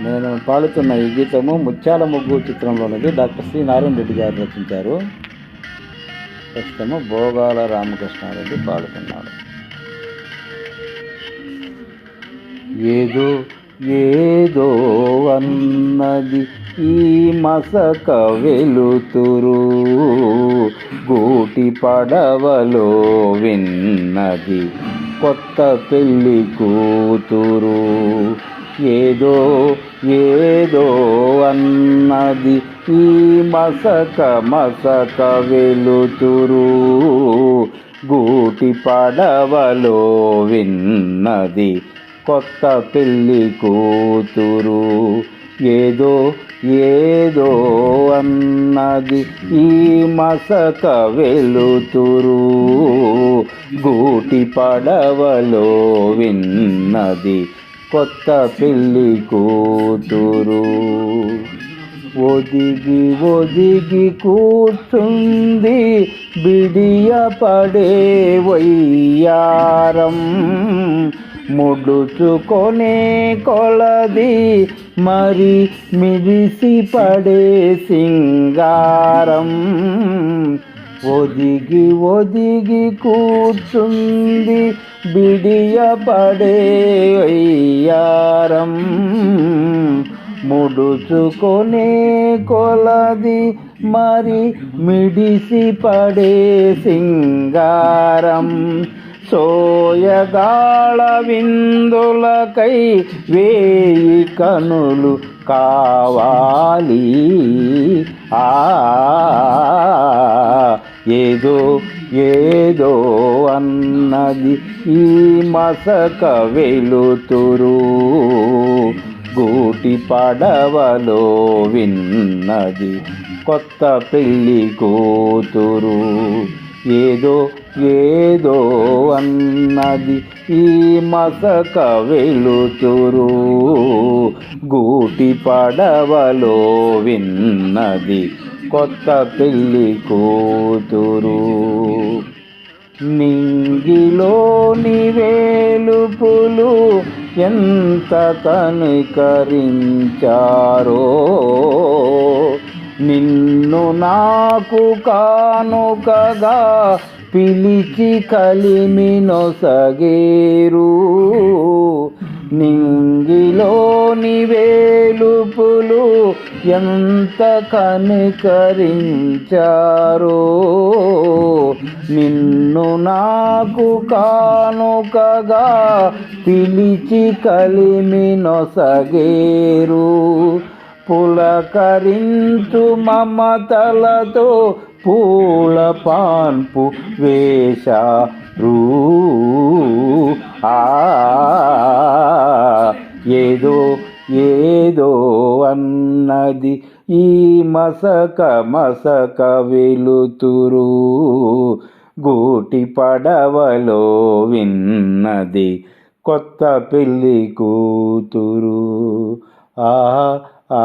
నేను పాడుతున్న ఈ గీతము ముత్యాల ముగ్గు చిత్రంలోనిది డాక్టర్ సి నారాయణ రెడ్డి గారు రచించారు. ప్రస్తుతము భోగాల రామకృష్ణారెడ్డి పాడుతున్నాడు. ఏదో ఏదో అన్నది ఈ మసక వెలుతురు. గూటి పడవలో విన్నది కొత్త పెళ్ళి కూతురు. ఏదో ఏదో అన్నది ఈ మసక మసక వెలుతురు. గూటి పడవలో విన్నది కొత్త పెళ్ళి కూతురు. ఏదో ఏదో అన్నది ఈ మసక వెలుతురు. గూటి పడవలో విన్నది కొత్త పెళ్ళి కూతురు. ఒదిగి ఒదిగి కూర్చుంది బిడియ పడే వయ్యారం. ముడుచుకొనే కొలది మరి మిడిసి పడే సింగారం. ఒదిగి ఒదిగి కూర్చుంది బిడియపడే అయ్యారం. ముడుచుకొనే కొలది మరి మిడిసి పడే సింగారం. సోయగాళ విందులకై వేయి కనులు కావాలి. ఆ ఏదో ఏదో అన్నది ఈ మసక వెలుతురు. గూటి పడవలో విన్నది కొత్త పెళ్ళి కూతురు. ఏదో ఏదో ఉన్నది. ఈ మసక వెలుతురు గూటి పడవలో విన్నది. కొత్త పెళ్ళి కూతురు. నింగిలోని వేలుపులు ఎంత కనికరించారో నిన్ను నాకు కానుకగా పిలిచి కలిమి నొసగేరు. నింగిలోని వేలుపులు ఎంత కనికరించారో. నిన్ను నాకు కానుకగా పిలిచి కలిమి నొసగేరు. పులకరించు మమతలతో పూల పాన్పు వేశారు ఆ. ఏదో ఏదో అన్నది ఈ మసక మసక వెలుతురు. గూటి పడవలో విన్నది కొత్త పెళ్ళి కూతురు. ఆ ఆ